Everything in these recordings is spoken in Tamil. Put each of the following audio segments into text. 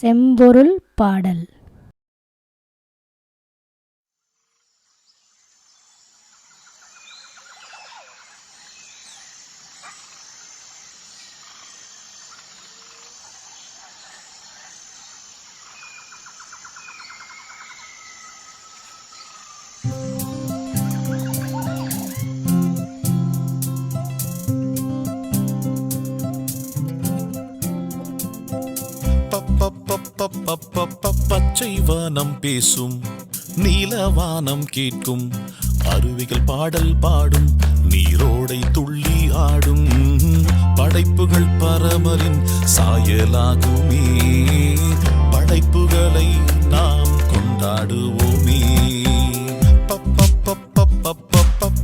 செம்பொருள் பாடல். பச்சை வானம் பேசும் நீலவானம் கேட்கும் அருவிகள் பாடல் பாடும் நீரோடை துள்ளி ஆடும் படைப்புகள் பரமரின் சாயலாகுமே படைப்புகளை நாம் கொண்டாடுவோமே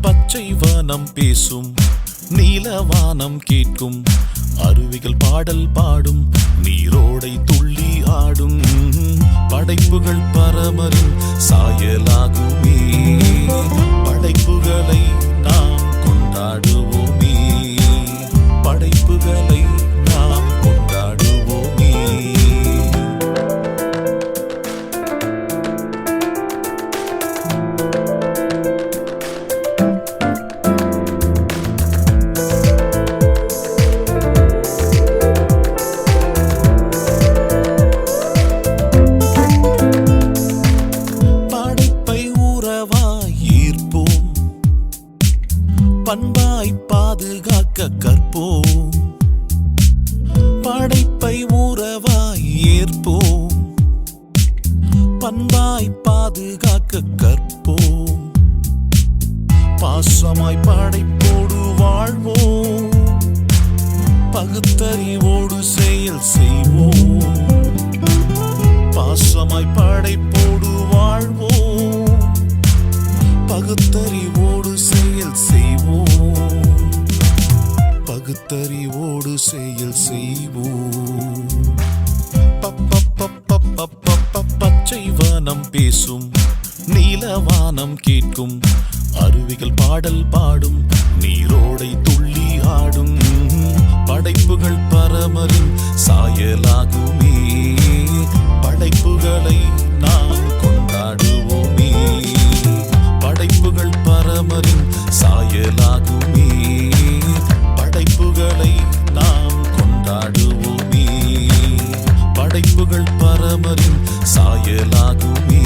பச்சை வானம் பேசும் நீலவானம் கேட்கும் அருவிகள் பாடல் பாடும் நீரோடை துள்ளி ஆடும் படைப்புகள் பரமரும் சாயலாகுமே. பண்பாய் பாதுகாக்க கற்போம். படைப்பை உறவாய் ஏற்போம். பண்பாய் பாதுகாக்க கற்போம். பாசமாய் படைப்போடு வாழ்வோம். பகுத்தறிவோடு செயல் செய்வோம். பாசமாய் படைப்போடு வாழ்வோம். பகுத்தறிவோடு பகுத்தறிவோடு செயல் செய்வோம் பச்சை வனம் பேசும் நீலவானம் கேட்கும். அருவிகள் பாடல் பாடும் நீரோடை துள்ளி ஆடும். படைப்புகள் பரமரின் சாயலாகுமே. படைப்புகளை நமது சாயலாகுமே.